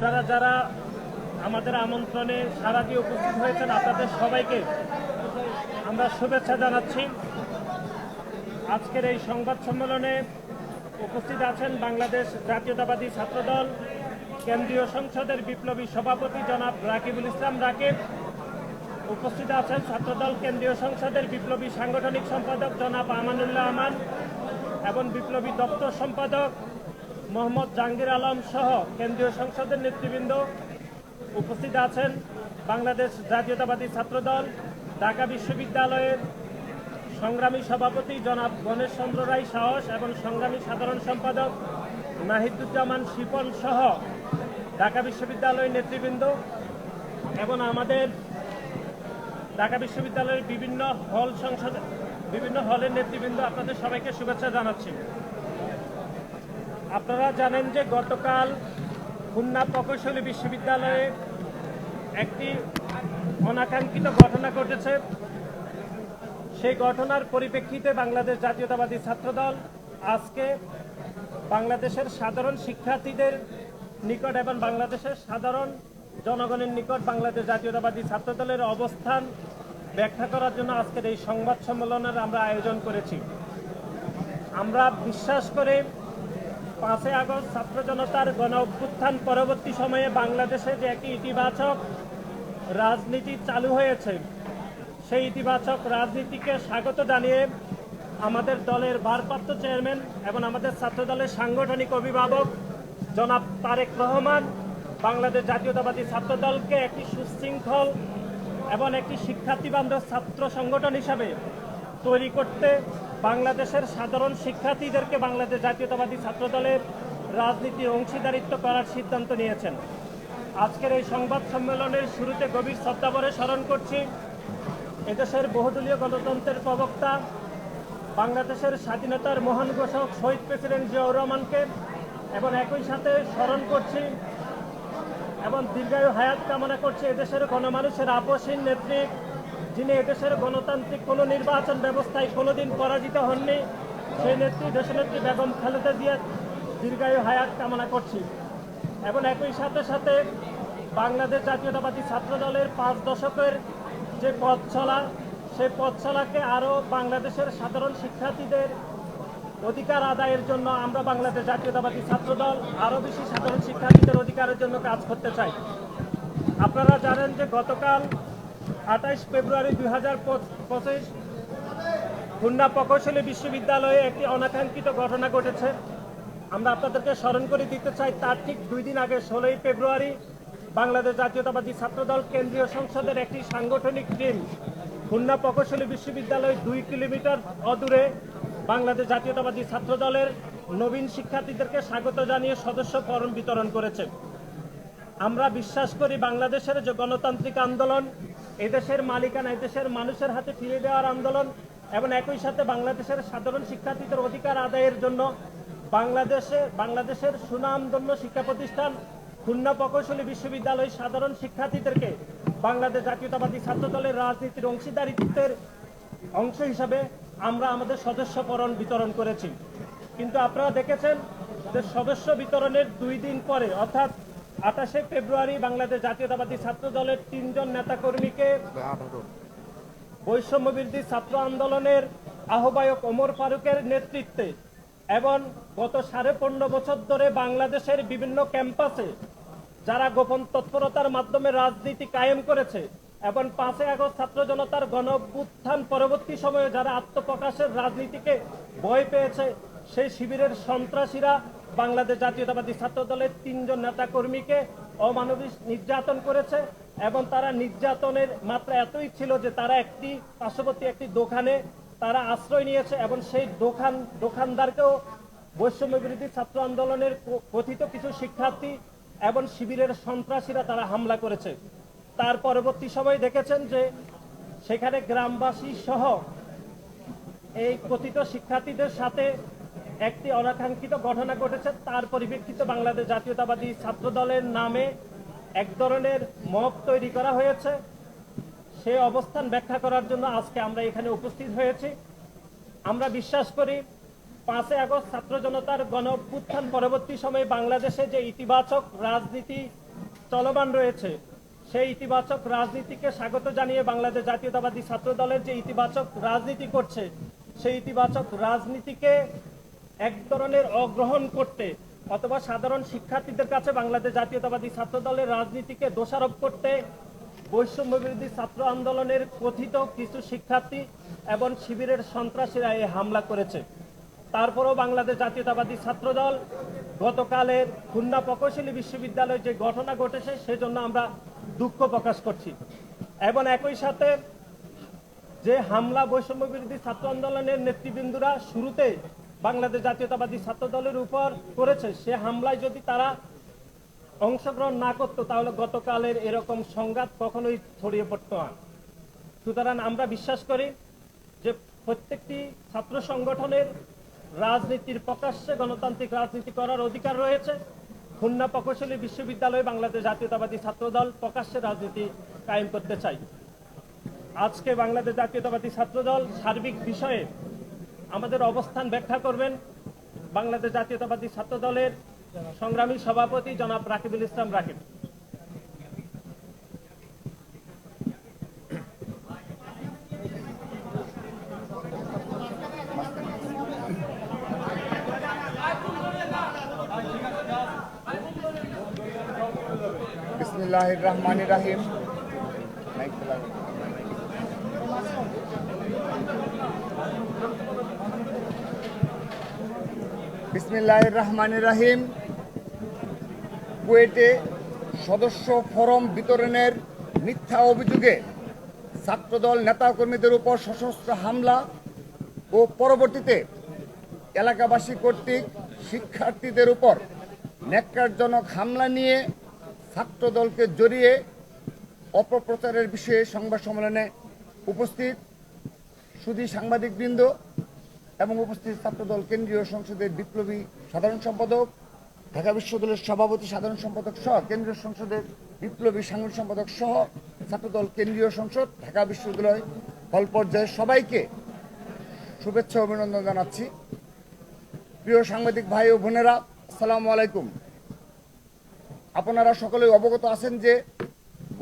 আপনারা যারা আমাদের আমন্ত্রণে সারা দিয়ে উপস্থিত হয়েছেন, আপনাদের সবাইকে আমরা শুভেচ্ছা জানাচ্ছি। আজকের এই সংবাদ সম্মেলনে উপস্থিত আছেন বাংলাদেশ জাতীয়তাবাদী ছাত্রদল, কেন্দ্রীয় সংসদের বিপ্লবী সভাপতি জনাব রাকিবুল ইসলাম রাকিব, উপস্থিত আছেন ছাত্রদল কেন্দ্রীয় সংসদের বিপ্লবী সাংগঠনিক সম্পাদক জনাব আমানুল্লাহ আমান এবং বিপ্লবী দপ্তর সম্পাদক মোহাম্মদ জাহাঙ্গীর আলম সহ কেন্দ্রীয় সংসদের নেতৃবৃন্দ উপস্থিত আছেন বাংলাদেশ জাতীয়তাবাদী ছাত্রদল, ঢাকা বিশ্ববিদ্যালয়ের সংগ্রামী সভাপতি জনাব গণেশ চন্দ্র রায় সাহস এবং সংগ্রামী সাধারণ সম্পাদক নাহিদুজ্জামান শিপন সহ ঢাকা বিশ্ববিদ্যালয়ের নেতৃবৃন্দ এবং আমাদের ঢাকা বিশ্ববিদ্যালয়ের বিভিন্ন হল সংসদ বিভিন্ন হলের নেতৃবৃন্দ আপনাদের সবাইকে শুভেচ্ছা জানাচ্ছি। আপনারা জানেন যে গতকাল খুলনা প্রকৌশলী বিশ্ববিদ্যালয়ে একটি অনাকাঙ্ক্ষিত ঘটনা ঘটেছে। সেই ঘটনার পরিপ্রেক্ষিতে বাংলাদেশ জাতীয়তাবাদী ছাত্রদল আজকে বাংলাদেশের সাধারণ শিক্ষার্থীদের নিকট এবং বাংলাদেশের সাধারণ জনগণের নিকট বাংলাদেশ জাতীয়তাবাদী ছাত্রদলের অবস্থান ব্যাখ্যা করার জন্য আজকের এই সংবাদ সম্মেলনের আমরা আয়োজন করেছি। আমরা বিশ্বাস করে পাঁচই আগস্ট ছাত্র জনতার গণ অভ্যুত্থান পরবর্তী সময়ে বাংলাদেশে যে একটি ইতিবাচক রাজনীতি চালু হয়েছে, সেই ইতিবাচক রাজনীতিকে স্বাগত জানিয়ে আমাদের দলের ভারপ্রাপ্ত চেয়ারম্যান এবং আমাদের ছাত্র দলের সাংগঠনিক অভিভাবক জনাব তারেক রহমান, বাংলাদেশ জাতীয়তাবাদী ছাত্র দলকে একটি সুশৃঙ্খল এবং একটি শিক্ষার্থী বান্ধব ছাত্র সংগঠন হিসাবে তৈরি করতে বাংলাদেশের সাধারণ শিক্ষার্থীদেরকে বাংলাদেশ জাতীয়তাবাদী ছাত্র দলের অংশীদারিত্ব করার সিদ্ধান্ত নিয়েছেন। আজকের এই সংবাদ সম্মেলনের শুরুতে গভীর শ্রদ্ধাভরে স্মরণ করছি, এদেশের বহুদলীয় গণতন্ত্রের প্রবক্তা, বাংলাদেশের স্বাধীনতার মহান ঘোষক শহীদ প্রেসিডেন্ট জিয়াউর রহমানকে এবং একই সাথে স্মরণ করছি এবং দীর্ঘায়ু হায়াত কামনা করছে এদেশের গণমানুষের আপসীন নেত্রী যিনি এদেশের গণতান্ত্রিক কোনো নির্বাচন ব্যবস্থায় কোনোদিন পরাজিত হননি, সেই নেত্রী, দেশনেত্রী বেগম খালেদা জিয়ার দীর্ঘায়ু হায়াত কামনা করছি। এবং একই সাথে সাথে বাংলাদেশ জাতীয়তাবাদী ছাত্র দলের পাঁচ দশকের যে পথ চলা সেই পথ চলাকে আরও বাংলাদেশের সাধারণ শিক্ষার্থীদের অধিকার আদায়ের জন্য আমরা বাংলাদেশ জাতীয়তাবাদী ছাত্র দল আরও বেশি সাধারণ শিক্ষার্থীদের অধিকারের জন্য কাজ করতে চাই। আপনারা জানেন যে গতকাল আঠাইশ ফেব্রুয়ারি দুই হাজার পঁচিশ খুলনা প্রকৌশলী বিশ্ববিদ্যালয়ে একটি অনাকাঙ্ক্ষিত ঘটনা ঘটেছে। আমরা আপনাদেরকে স্মরণ করে দিতে চাই, তার ঠিক দুই দিন আগে ষোলোই ফেব্রুয়ারি বাংলাদেশ জাতীয়তাবাদী ছাত্রদল কেন্দ্রীয় সংসদের একটি সাংগঠনিক টিম খুলনা প্রকৌশলী বিশ্ববিদ্যালয় দুই কিলোমিটার অদূরে বাংলাদেশ জাতীয়তাবাদী ছাত্রদলের নবীন শিক্ষার্থীদেরকে স্বাগত জানিয়ে সদস্য ফরম বিতরণ করেছে। আমরা বিশ্বাস করি বাংলাদেশের যে গণতান্ত্রিক আন্দোলন এদেশের মালিকানা, এদেশের মানুষের হাতে ফিরে দেওয়ার আন্দোলন এবং একই সাথে বাংলাদেশের সাধারণ শিক্ষার্থীদের অধিকার আদায়ের জন্য বাংলাদেশে, বাংলাদেশের সুনামধন্য শিক্ষা প্রতিষ্ঠান খুলনা প্রকৌশলী বিশ্ববিদ্যালয় সাধারণ শিক্ষার্থীদেরকে বাংলাদেশ জাতীয়তাবাদী ছাত্র দলের রাজনীতির অংশীদারিত্বের অংশ হিসাবে আমরা আমাদের সদস্যকরণ বিতরণ করেছি। কিন্তু আপনারা দেখেছেন যে সদস্য বিতরণের দুই দিন পরে, অর্থাৎ আঠাশে ফেব্রুয়ারি বাংলাদেশ জাতীয়তাবাদী ছাত্র দলের তিনজন নেতাকর্মীকে বৈষম্য বিরোধী ছাত্র আন্দোলনের আহ্বায়ক ওমর ফারুকের নেতৃত্বে এবং গত সাড়ে পনেরো বছর ধরে বাংলাদেশের বিভিন্ন ক্যাম্পাসে যারা গোপন তৎপরতার মাধ্যমে রাজনীতি কায়েম করেছে এবং পাঁচই আগস্ট ছাত্র জনতার গণ পরবর্তী সময়ে যারা আত্মপ্রকাশের রাজনীতিকে ভয় পেয়েছে, সেই শিবিরের সন্ত্রাসীরা বাংলাদেশ জাতীয়তাবাদী ছাত্র দলের তিনজন নেতা কর্মীকে অমানবিক নির্যাতন করেছে এবং তারা নির্যাতনের মাত্রা এতই ছিল যে তারা একটি পার্শ্ববর্তী একটি দোকানে তারা আশ্রয় নিয়েছে এবং সেই দোকান, দোকানদারকেও বৈষম্য বিরোধী ছাত্র আন্দোলনের কথিত কিছু শিক্ষার্থী এবং শিবিরের সন্ত্রাসীরা তারা হামলা করেছে। তার পরবর্তী সময় দেখেছেন যে সেখানে গ্রামবাসী সহ এই কথিত শিক্ষার্থীদের সাথে একটি অনাকাঙ্ক্ষিত ঘটনা ঘটেছে। তার পরিপ্রেক্ষিতে বাংলাদেশ জাতীয়তাবাদী ছাত্র দলের নামে এক ধরনের মব তৈরি করা হয়েছে। সেই অবস্থান ব্যাখ্যা করার জন্য আজকে আমরা এখানে উপস্থিত হয়েছি। আমরা বিশ্বাস করি, পাঁচই আগস্ট ছাত্র জনতার গণ অভ্যুত্থান পরবর্তী সময়ে বাংলাদেশে যে ইতিবাচক রাজনীতি চলমান রয়েছে, সেই ইতিবাচক রাজনীতিকে স্বাগত জানিয়ে বাংলাদেশ জাতীয়তাবাদী ছাত্র দলের যে ইতিবাচক রাজনীতি করছে, সেই ইতিবাচক রাজনীতিকে এক ধরনের অগ্রহণ করতে অথবা সাধারণ শিক্ষার্থীদের কাছে বাংলাদেশ জাতীয়তাবাদী ছাত্র দলের রাজনীতিকে দোষারোপ করতে বৈষম্য বিরোধী ছাত্র আন্দোলনের কথিত কিছু শিক্ষার্থী এবং শিবিরের সন্ত্রাসীরা এই হামলা করেছে। তারপরও বাংলাদেশ জাতীয়তাবাদী ছাত্রদল গতকালের খুলনা প্রকৌশলী বিশ্ববিদ্যালয়ে যে ঘটনা ঘটেছে সেজন্য আমরা দুঃখ প্রকাশ করছি এবং একই সাথে যে হামলা বৈষম্য বিরোধী ছাত্র আন্দোলনের নেতৃবৃন্দরা শুরুতে বাংলাদেশ জাতীয়তাবাদী ছাত্র দলের উপর করেছে। সে হামলায় যদি তারা অংশগ্রহণ না করতো, তাহলে গতকালের এরকম সংঘাত কখনোই ছড়িয়ে পড়তো না। সুতরাং আমরা বিশ্বাস করি যে প্রত্যেকটি ছাত্র সংগঠনের রাজনীতির প্রকাশ্যে গণতান্ত্রিক রাজনীতি করার অধিকার রয়েছে। খুলনা প্রকৌশলী বিশ্ববিদ্যালয়ে বাংলাদেশ জাতীয়তাবাদী ছাত্রদল প্রকাশ্যে রাজনীতি কায়েম করতে চাই। আজকে বাংলাদেশ জাতীয়তাবাদী ছাত্রদল সার্বিক বিষয়ে আমাদের অবস্থান ব্যাখ্যা করবেন বাংলাদেশ জাতীয়তাবাদী ছাত্র দলের সংগ্রামী সভাপতি জনাব রাকিবুল ইসলাম রাকিব। রহমানির রাহিম। মাইক রহমান রাহিম কুয়েটে সদস্য ফরম বিতরণের মিথ্যা অভিযোগে ছাত্রদল নেতাকর্মীদের উপর সশস্ত্র হামলা ও পরবর্তীতে এলাকাবাসী কর্তৃক শিক্ষার্থীদের উপর ন্যাক্কারজনক হামলা নিয়ে ছাত্রদলকে জড়িয়ে অপপ্রচারের বিষয়ে সংবাদ সম্মেলনে উপস্থিত সুধী সাংবাদিকবৃন্দ এবং উপস্থিত ছাত্রদল কেন্দ্রীয় সংসদের বিপ্লবী সাধারণ সম্পাদক, ঢাকা বিশ্ববিদ্যালয়ের সভাপতি সাধারণ সম্পাদক সহ কেন্দ্রীয় সংসদের বিপ্লবী সাংগঠনিক সম্পাদক সহ ছাত্রদল কেন্দ্রীয় সংসদ, ঢাকা বিশ্ববিদ্যালয় হল পর্যায়ে সবাইকে শুভেচ্ছা অভিনন্দন জানাচ্ছি। প্রিয় সাংবাদিক ভাই ও বোনেরা, আসসালামু আলাইকুম। আপনারা সকলেই অবগত আছেন যে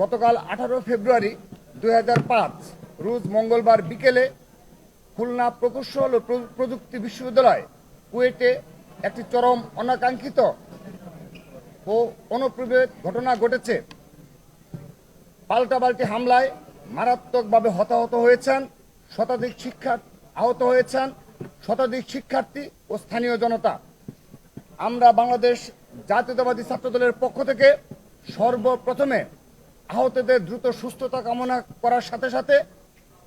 গতকাল আঠারো ফেব্রুয়ারি দুই হাজার পাঁচ, রোজ মঙ্গলবার বিকেলে খুলনা প্রকৌশল ও প্র- প্রযুক্তি বিশ্ববিদ্যালয়, কুয়েটে একটি চরম অনাকাঙ্ক্ষিত ও অনুপ্রবেশ ঘটনা ঘটেছে। পাল্টাপাল্টি হামলায় মারাত্মকভাবে হতাহত হয়েছেন শতাধিক শিক্ষা আহত হয়েছেন শতাধিক শিক্ষার্থী ও স্থানীয় জনতা। আমরা বাংলাদেশ জাতীয়তাবাদী ছাত্রদলের পক্ষ থেকে সর্বপ্রথমে আহতদের দ্রুত সুস্থতা কামনা করার সাথে সাথে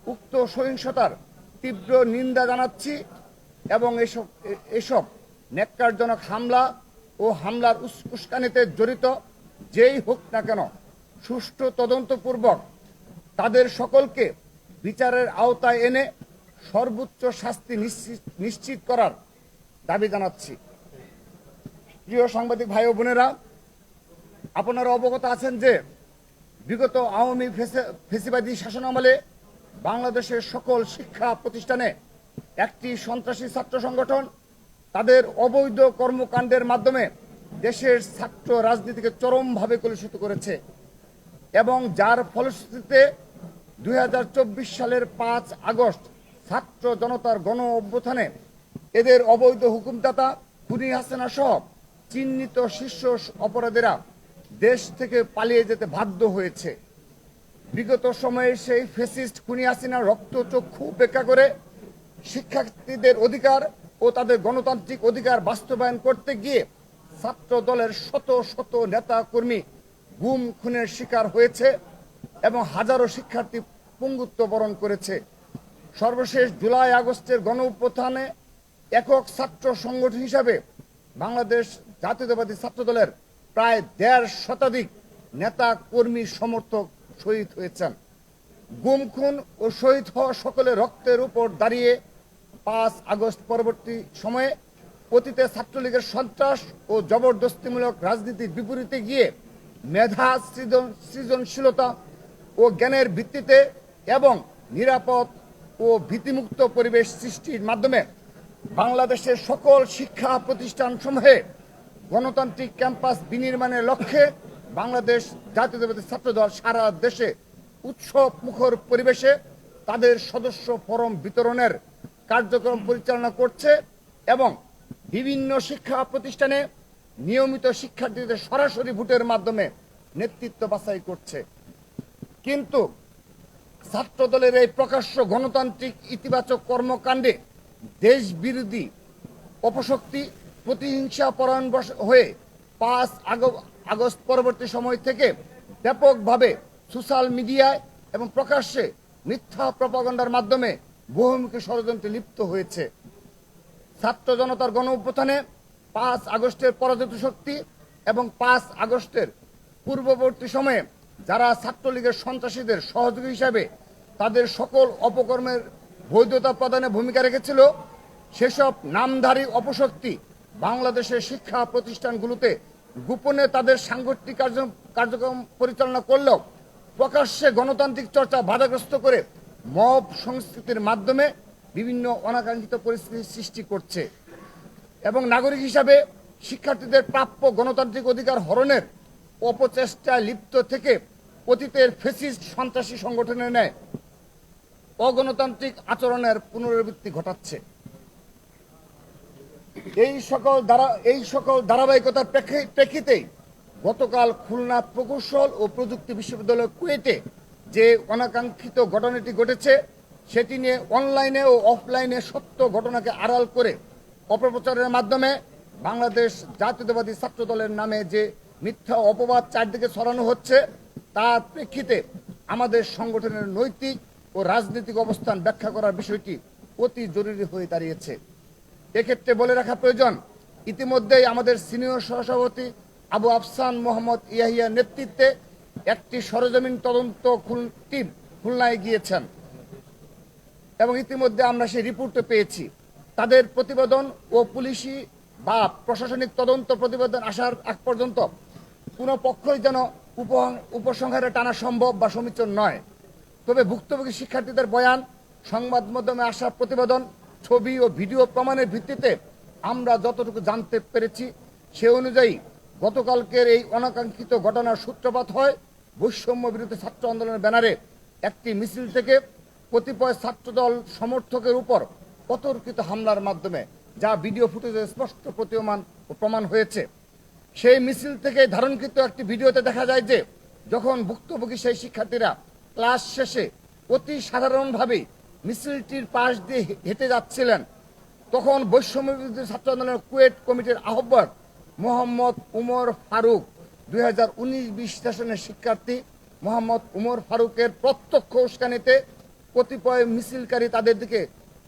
উক্ত সহিংসতার তীব্র নিন্দা জানাচ্ছি এবং এসব এসব ন্যাক্কারজনক হামলা ও হামলার উস- উস্কানিতে জড়িত যেই হোক না কেন, সুষ্ঠু তদন্তপূর্বক তাদের সকলকে বিচারের আওতায় এনে সর্বোচ্চ শাস্তি নিশ্চিত করার দাবি জানাচ্ছি। প্রিয় সাংবাদিক ভাই ও বোনেরা, আপনারা অবগত আছেন যে বিগত আওয়ামী ফেসে- শাসন শাসনামলে বাংলাদেশের সকল শিক্ষা প্রতিষ্ঠানে একটি সন্ত্রাসী ছাত্র সংগঠন তাদের অবৈধ কর্মকাণ্ডের মাধ্যমে দেশের ছাত্র রাজনীতিকে চরমভাবে কলুষিত করেছে এবং যার ফলশ্রুতিতে দুই হাজার চব্বিশ সালের পাঁচ আগস্ট ছাত্র জনতার গণ অভ্যুত্থানে এদের অবৈধ হুকুমদাতা খুনি হাসিনা সহ চিহ্নিত শীর্ষ অপরাধীরা দেশ থেকে পালিয়ে যেতে বাধ্য হয়েছে। বিগত সময়ে সেই ফেসিস্ট খুনি হাসিনা রক্তচক্ষু উপেক্ষা করে শিক্ষার্থীদের অধিকার ও তাদের গণতান্ত্রিক অধিকার বাস্তবায়ন করতে গিয়ে ছাত্র দলের শত শত নেতা কর্মী গুম খুনের শিকার হয়েছে এবং হাজারো শিক্ষার্থী পঙ্গুত্ব বরণ করেছে। সর্বশেষ জুলাই আগস্টের গণ উত্থানে একক ছাত্র সংগঠন হিসাবে বাংলাদেশ জাতীয়তাবাদী ছাত্র দলের প্রায় দেড় শতাধিক নেতা কর্মী সমর্থক শহীদ হয়েছেন। গুম খুন ও শহীদ হওয়া সকলের রক্তের উপর দাঁড়িয়ে পাঁচ আগস্ট পরবর্তী সময়ে অতীতে ছাত্রলীগের সন্ত্রাস ও জবরদস্তিমূলক রাজনীতির বিপরীতে গিয়ে মেধা, সৃজন, সৃজনশীলতা ও জ্ঞানের ভিত্তিতে এবং নিরাপদ ও ভীতিমুক্ত পরিবেশ সৃষ্টির মাধ্যমে বাংলাদেশের সকল শিক্ষা প্রতিষ্ঠান সমূহে গণতান্ত্রিক ক্যাম্পাস বিনির্মাণের লক্ষ্যে বাংলাদেশ জাতীয়তাবাদী ছাত্রদল সারা দেশে উৎসব মুখর পরিবেশে তাদের সদস্য ফরম বিতরণের কার্যক্রম পরিচালনা করছে এবং বিভিন্ন শিক্ষা প্রতিষ্ঠানে নিয়মিত শিক্ষার্থীদের সরাসরি ভোটের মাধ্যমে নেতৃত্ব বাছাই করছে। কিন্তু ছাত্রদলের এই প্রকাশ্য গণতান্ত্রিক ইতিবাচক কর্মকাণ্ডে দেশ বিরোধী অপশক্তি প্রতিহিংসা পরায়ণ হয়ে পাঁচ আগস্ট পরবর্তী সময় থেকে ব্যাপকভাবে সোশ্যাল মিডিয়ায় এবং প্রকাশ্যে মিথ্যা প্রপাগণ্ডার মাধ্যমে বহুমুখী ষড়যন্ত্রে লিপ্ত হয়েছে। ছাত্র জনতার গণ অভ্যুত্থানে পাঁচ আগস্টের পরাজিত শক্তি এবং পাঁচ আগস্টের পূর্ববর্তী সময়ে যারা ছাত্রলীগের সন্ত্রাসীদের সহযোগী হিসাবে তাদের সকল অপকর্মের বৈধতা প্রদানে ভূমিকা রেখেছিল, সেসব নামধারী অপশক্তি বাংলাদেশের শিক্ষা প্রতিষ্ঠানগুলোতে গোপনে তাদের সাংগঠনিক কার্য- কার্যক্রম পরিচালনা করলেও প্রকাশ্যে গণতান্ত্রিক চর্চা বাধাগ্রস্ত করে মব সংস্কৃতির মাধ্যমে বিভিন্ন অনাকাঙ্ক্ষিত পরিস্থিতির সৃষ্টি করছে। এবং নাগরিক হিসাবে শিক্ষার্থীদের প্রাপ্য গণতান্ত্রিক অধিকার হরণের অপচেষ্টায় লিপ্ত থেকে অতীতের ফেসিস্ট সন্ত্রাসী সংগঠনের ন্যায় অগণতান্ত্রিক আচরণের পুনরাবৃত্তি ঘটাচ্ছে। এই সকল দ্বারা এই সকল ধারাবাহিকতার প্রেক্ষি- প্রেক্ষিতেই গতকাল খুলনা প্রকৌশল ও প্রযুক্তি বিশ্ববিদ্যালয় কুয়েটে যে অনাকাঙ্ক্ষিত ঘটনাটি ঘটেছে, সেটি নিয়ে অনলাইনে ও অফলাইনে সত্য ঘটনাকে আড়াল করে অপপ্রচারের মাধ্যমে বাংলাদেশ জাতীয়তাবাদী ছাত্র দলের নামে যে মিথ্যা অপবাদ চারদিকে ছড়ানো হচ্ছে, তার প্রেক্ষিতে আমাদের সংগঠনের নৈতিক ও রাজনৈতিক অবস্থান ব্যাখ্যা করার বিষয়টি অতি জরুরি হয়ে দাঁড়িয়েছে। এক্ষেত্রে বলে রাখা প্রয়োজন, ইতিমধ্যেই আমাদের সিনিয়র সহসভাপতি আবু আফসান মোহাম্মদ ইয়াহিয়ার নেতৃত্বে একটি সরজমিন তদন্ত টিম খুলনায় গিয়েছেন। এবং ইতিমধ্যে আমরা সেই রিপোর্টও পেয়েছি। তাদের প্রতিবেদন ও পুলিশি বা প্রশাসনিক তদন্ত প্রতিবেদন আসার আগ পর্যন্ত কোনো পক্ষই যেন উপ- উপসংহারে টানা সম্ভব বা সমীচীন নয়। তবে ভুক্তভোগী শিক্ষার্থীদের বয়ান, সংবাদ মাধ্যমে আসা প্রতিবেদন ছবি ও ভিডিও প্রমাণের ভিত্তিতে আমরা যতটুকু জানতে পেরেছি, সে অনুযায়ী গতকালকের এই অনাকাঙ্ক্ষিত ঘটনার সূত্রপাত হয় বৈষম্য বিরোধী ছাত্র আন্দোলনের ব্যানারে একটি মিছিল থেকে কতিপয় ছাত্রদল সমর্থকের উপর অতর্কিত হামলার মাধ্যমে, যা ভিডিও ফুটেজে স্পষ্ট প্রতীয়মান ও প্রমাণ হয়েছে। সেই মিছিল থেকে ধারণকৃত একটি ভিডিওতে দেখা যায় যে, যখন ভুক্তভোগী সেই শিক্ষার্থীরা ক্লাস শেষে অতি সাধারণভাবে মিছিলটির পাশ দিয়ে হেঁটে যাচ্ছিলেন। তখন বৈষম্যবিরোধী ছাত্র আন্দোলনের কুয়েট কমিটির আহ্বায়ক মোহাম্মদ উমর ফারুক, দুই হাজার উনিশ বিশ শিক্ষার্থী মোহাম্মদ উমর ফারুকের প্রত্যক্ষ উস্কানিতে কতিপয় মিছিলকারী তাদের দিকে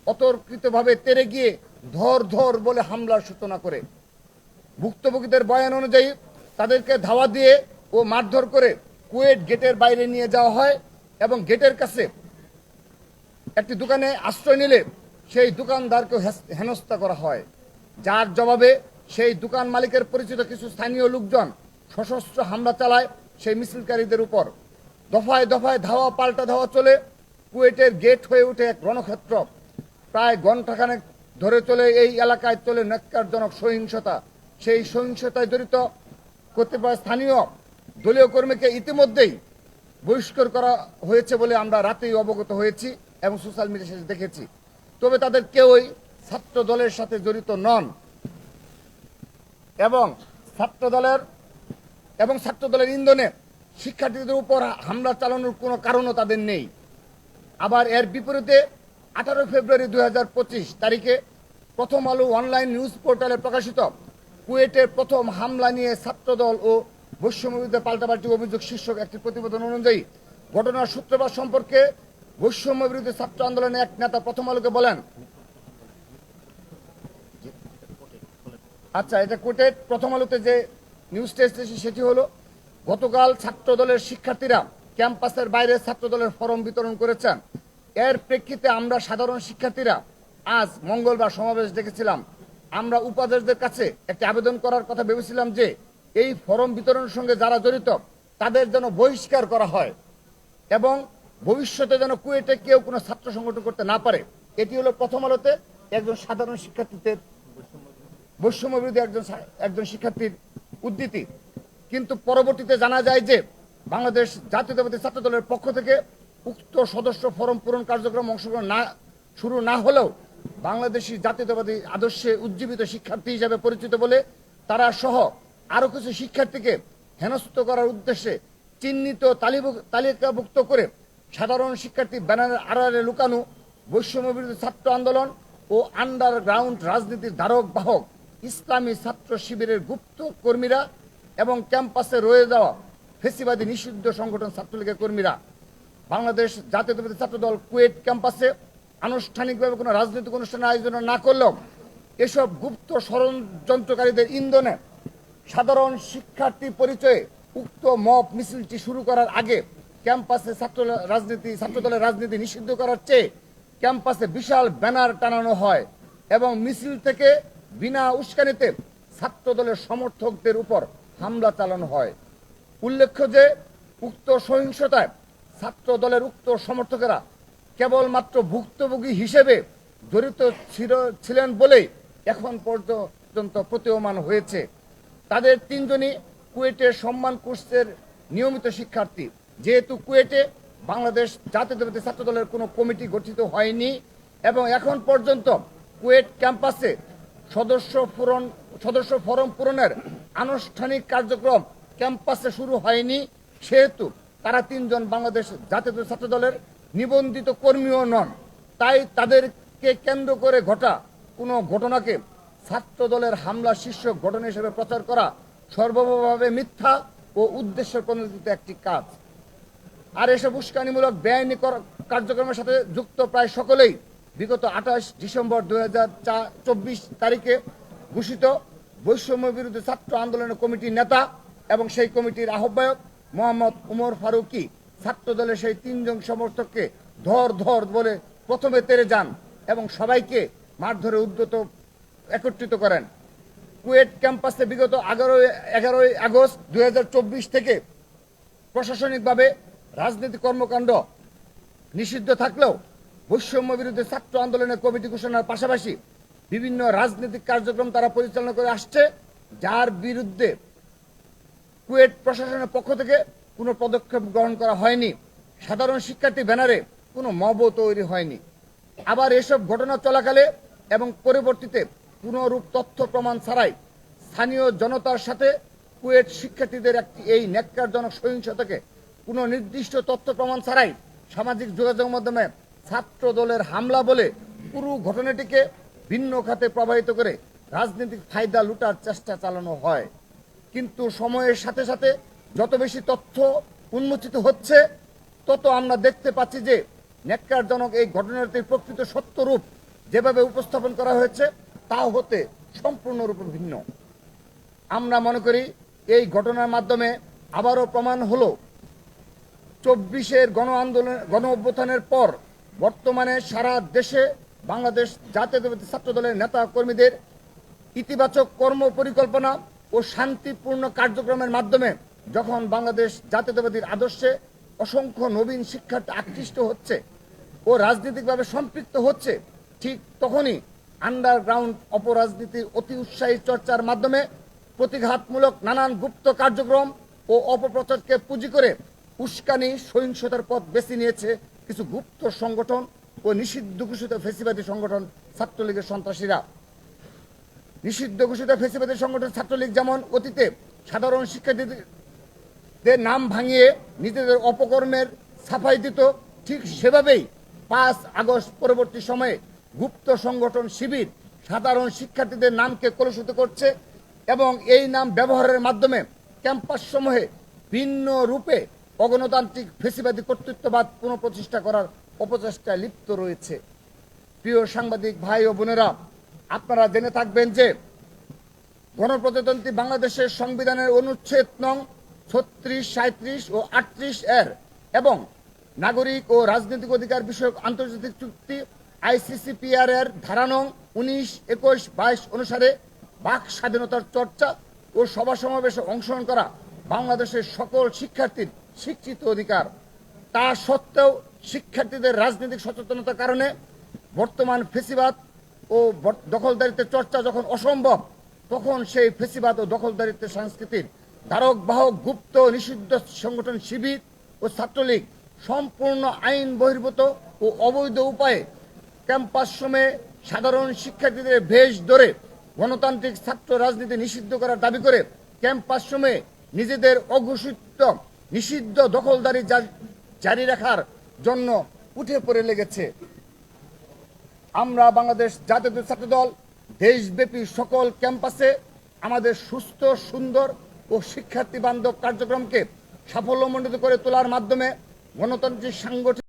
অতর্কিতভাবে তেরে গিয়ে ধর ধর বলে হামলার সূচনা করে। ভুক্তভোগীদের বয়ান অনুযায়ী তাদেরকে ধাওয়া দিয়ে ও মারধর করে কুয়েট গেটের বাইরে নিয়ে যাওয়া হয় এবং গেটের কাছে একটি দোকানে আশ্রয় নিলে সেই দোকানদারকে হেনস্থা করা হয়। যার জবাবে সেই দোকান মালিকের পরিচিত কিছু স্থানীয় লোকজন সশস্ত্র হামলা চালায় সেই মিছিলকারীদের উপর। দফায় দফায় ধাওয়া পাল্টা ধাওয়া চলে কুয়েটের গেট হয়ে ওঠে এক রণক্ষেত্র। প্রায় ঘণ্টাখানেক ধরে চলে এই এলাকায় চলে ন্যাক্কারজনক সহিংসতা। সেই সহিংসতায় জড়িত কতিপয় স্থানীয় দলীয় কর্মীকে ইতিমধ্যেই বহিষ্কার করা হয়েছে বলে আমরা রাতেই অবগত হয়েছি। এবং সোশ্যাল মিডিয়া দেখেছি। তবে তাদের কেউই ছাত্র দলের সাথে জড়িত নন। এবং ছাত্র দলের এবং ছাত্র দলের ইন্ধনে শিক্ষার্থীদের উপর হামলা চালানোর কোনো কারণও তাদের নেই। আবার এর বিপরীতে আঠারো ফেব্রুয়ারি দুই হাজার পঁচিশ তারিখে প্রথম আলো অনলাইন নিউজ পোর্টালে প্রকাশিত কুয়েটের প্রথম হামলা নিয়ে ছাত্রদল ও বৈষম্যবিরুদ্ধে পাল্টাপাল্টি অভিযোগ শীর্ষক একটি প্রতিবেদন অনুযায়ী ঘটনার সূত্রপাত সম্পর্কে বৈষম্য বিরোধী ছাত্র আন্দোলনের এক নেতা প্রথম আলোকে বলেন আচ্ছা এটা কোর্টের প্রথম আলোতে যে নিউজটা এসেছে সেটি হলো, গতকাল ছাত্র দলের শিক্ষার্থীরা ক্যাম্পাসের বাইরে ছাত্র দলের ফরম বিতরণ করেছেন। এর প্রেক্ষিতে আমরা সাধারণ শিক্ষার্থীরা আজ মঙ্গলবার সমাবেশ দেখেছিলাম আমরা উপাধ্যক্ষদের কাছে একটি আবেদন করার কথা ভেবেছিলাম যে, এই ফরম বিতরণের সঙ্গে যারা জড়িত, তাদের যেন বহিষ্কার করা হয়। এবং ভবিষ্যতে যেন কুয়েটে কেউ কোনো ছাত্র সংগঠন করতে না পারে, এটি হলো প্রথম আলোতে একজন সাধারণ শিক্ষার্থীদের বৈষম্য বিরোধী একজন একজন শিক্ষার্থীর উদ্ধৃতি। কিন্তু পরবর্তীতে জানা যায় যে বাংলাদেশ জাতীয়তাবাদী ছাত্র দলের পক্ষ থেকে উক্ত সদস্য ফরম পূরণ কার্যক্রম অংশগ্রহণ না শুরু না হলেও বাংলাদেশি জাতীয়তাবাদী আদর্শে উজ্জীবিত শিক্ষার্থী হিসাবে পরিচিত বলে তারা সহ আরও কিছু শিক্ষার্থীকে হেনস্থ করার উদ্দেশ্যে চিহ্নিত তালিকাভুক্ত করে সাধারণ শিক্ষার্থী ব্যানারের আড়ালে লুকানো বৈষম্য বিরোধী ছাত্র আন্দোলন ও আন্ডারগ্রাউন্ড রাজনীতির ধারক বাহক ইসলামী ছাত্র শিবিরের গুপ্ত কর্মীরা এবং ক্যাম্পাসে রয়ে যাওয়া ফেসিবাদী নিষিদ্ধ সংগঠন ছাত্রলীগের কর্মীরা। বাংলাদেশ জাতীয়তাবাদী ছাত্র দল কুয়েট ক্যাম্পাসে আনুষ্ঠানিকভাবে কোনো রাজনৈতিক অনুষ্ঠানের আয়োজন না করলেও এসব গুপ্ত ষড়যন্ত্রকারীদের ইন্ধনে সাধারণ শিক্ষার্থী পরিচয়ে উক্ত মপ মিছিলটি শুরু করার আগে ক্যাম্পাসে ছাত্র রাজনীতি, ছাত্রদলের রাজনীতি নিষিদ্ধ করার চেয়ে ক্যাম্পাসে বিশাল ব্যানার টানানো হয় এবং মিছিল থেকে বিনা উস্কানিতে ছাত্রদলের সমর্থকদের উপর হামলা চালানো হয়। উল্লেখ্য যে, উক্ত সহিংসতায় ছাত্র দলের উক্ত সমর্থকেরা কেবলমাত্র ভুক্তভোগী হিসেবে জড়িত ছিল- ছিলেন বলেই এখন পর্যন্ত প্রতীয়মান হয়েছে। তাদের তিনজনই কুয়েটের সম্মান কোর্সের নিয়মিত শিক্ষার্থী। যেহেতু কুয়েটে বাংলাদেশ জাতীয়তাবাদী ছাত্র দলের কোনো কমিটি গঠিত হয়নি, এবং এখন পর্যন্ত কুয়েট ক্যাম্পাসে সদস্য পূরণ, সদস্য ফরম পূরণের আনুষ্ঠানিক কার্যক্রম ক্যাম্পাসে শুরু হয়নি, সেহেতু তারা তিনজন বাংলাদেশ জাতীয় ছাত্র দলের নিবন্ধিত কর্মীও নন। তাই তাদেরকে কেন্দ্র করে ঘটা কোনো ঘটনাকে ছাত্র দলের হামলা শীর্ষক ঘটনা হিসেবে প্রচার করা সর্বভাবে মিথ্যা ও উদ্দেশ্য প্রণোদিত একটি কাজ। আর এসব উস্কানিমূলক বেআইনি কার্যক্রমের সাথে যুক্ত প্রায় সকলেই বিগত আঠাশ ডিসেম্বর দুই তারিখে ঘোষিত বৈষম্য বিরুদ্ধে ছাত্র আন্দোলনের কমিটির নেতা এবং সেই কমিটির আহ্বায়ক মোহাম্মদ উমর ফারুকি ছাত্র দলের সেই তিনজন সমর্থককে ধর ধর বলে প্রথমে তেরে যান এবং সবাইকে মারধরে উদ্যত একত্রিত করেন। কুয়েট ক্যাম্পাসে বিগত এগারোই এগারোই আগস্ট দুই হাজার চব্বিশ থেকে প্রশাসনিকভাবে রাজনৈতিক কর্মকাণ্ড নিষিদ্ধ থাকলেও বৈষম্য বিরুদ্ধে ছাত্র আন্দোলনের কমিটি ঘোষণার পাশাপাশি বিভিন্ন রাজনৈতিক কার্যক্রম তারা পরিচালনা করে আসছে, যার বিরুদ্ধে কুয়েট প্রশাসনের পক্ষ থেকে কোনো পদক্ষেপ গ্রহণ করা হয়নি। সাধারণ শিক্ষার্থী ব্যানারে কোনো মবও তৈরি হয়নি। আবার এসব ঘটনা চলাকালে এবং পরবর্তীতে পুনরূপ তথ্য প্রমাণ ছাড়াই স্থানীয় জনতার সাথে কুয়েট শিক্ষার্থীদের একটি এই ন্যাক্কারজনক সহিংসতাকে কোনো নির্দিষ্ট তথ্য প্রমাণ ছাড়াই সামাজিক যোগাযোগ মাধ্যমে ছাত্র দলের হামলা বলে পুরো ঘটনাটিকে ভিন্ন খাতে প্রবাহিত করে রাজনৈতিক ফায়দা লুটার চেষ্টা চালানো হয়। কিন্তু সময়ের সাথে সাথে যত বেশি তথ্য উন্মোচিত হচ্ছে, তত আমরা দেখতে পাচ্ছি যে ন্যাক্কারজনক এই ঘটনাটির প্রকৃত সত্যরূপ যেভাবে উপস্থাপন করা হয়েছে, তা হতে সম্পূর্ণরূপে ভিন্ন। আমরা মনে করি এই ঘটনার মাধ্যমে আবারও প্রমাণ হলো চব্বিশের গণ আন্দোলন, গণ অভ্যুত্থানের পর বর্তমানে সারা দেশে বাংলাদেশ জাতীয়তাবাদী ছাত্র দলের নেতা কর্মীদের ইতিবাচক কর্ম পরিকল্পনা ও শান্তিপূর্ণ কার্যক্রমের মাধ্যমে যখন বাংলাদেশ জাতীয়তাবাদীর আদর্শে অসংখ্য নবীন শিক্ষার্থী আকৃষ্ট হচ্ছে ও রাজনৈতিকভাবে সম্পৃক্ত হচ্ছে, ঠিক তখনই আন্ডারগ্রাউন্ড অপরাজনীতির অতি উৎসাহী চর্চার মাধ্যমে প্রতিঘাতমূলক নানান গুপ্ত কার্যক্রম ও অপপ্রচারকে পুঁজি করে উস্কানি, সহিংসতার পথ বেছে নিয়েছে কিছু গুপ্ত সংগঠন ও নিষিদ্ধ ঘোষিত ফেসিবাদী সংগঠন ছাত্রলীগের সন্ত্রাসীরা। নিষিদ্ধ ঘোষিত ফেসিবাদী সংগঠন ছাত্রলীগ যেমন অতীতে সাধারণ শিক্ষার্থীদের নাম ভাঙিয়ে নিজেদের অপকর্মের সাফাই দিত, ঠিক সেভাবেই পাঁচ আগস্ট পরবর্তী সময়ে গুপ্ত সংগঠন শিবির সাধারণ শিক্ষার্থীদের নামকে কলুষিত করছে এবং এই নাম ব্যবহারের মাধ্যমে ক্যাম্পাস সমূহে ভিন্ন রূপে অগণতান্ত্রিক ফেসিবাদী কর্তৃত্ববাদ পুনঃপ্রতিষ্ঠা করার অপচেষ্টায় লিপ্ত রয়েছে। প্রিয় সাংবাদিক ভাই ও বোনেরা, আপনারা জেনে থাকবেন যে গণপ্রজাতন্ত্রী বাংলাদেশের সংবিধানের অনুচ্ছেদ নং ছত্রিশ সাঁত্রিশ ও আটত্রিশ এর এবং নাগরিক ও রাজনৈতিক অধিকার বিষয়ক আন্তর্জাতিক চুক্তি আইসিসিপিআর এর ধারা নং উনিশ, একুশ, বাইশ অনুসারে বাক স্বাধীনতার চর্চা ও সভা সমাবেশে অংশগ্রহণ করা বাংলাদেশের সকল শিক্ষার্থীর স্বীকৃত অধিকার। তা সত্ত্বেও শিক্ষার্থীদের রাজনৈতিক সচেতনতার কারণে বর্তমান ফেসিবাদ ও দখলদারিত্বের চর্চা যখন অসম্ভব, তখন সেই ফেসিবাদ ও দখলদারিত্বের সংস্কৃতির ধারক বাহক গুপ্ত নিষিদ্ধ সংগঠন শিবির ও ছাত্রলীগ সম্পূর্ণ আইন বহির্ভূত ও অবৈধ উপায়ে ক্যাম্পাস সময়ে সাধারণ শিক্ষার্থীদের ভেষ ধরে গণতান্ত্রিক ছাত্র রাজনীতি নিষিদ্ধ করার দাবি করে ক্যাম্পাস সময়ে নিজেদের অঘোষিত নিষিদ্ধ দখলদারি জারি রাখার জন্য উঠে পড়ে লেগেছে। আমরা বাংলাদেশ জাতীয় ছাত্র দল দেশব্যাপী সকল ক্যাম্পাসে আমাদের সুস্থ, সুন্দর ও শিক্ষার্থী বান্ধব কার্যক্রমকে সাফল্যমণ্ডিত করে তোলার মাধ্যমে গণতান্ত্রিক সাংগঠনিক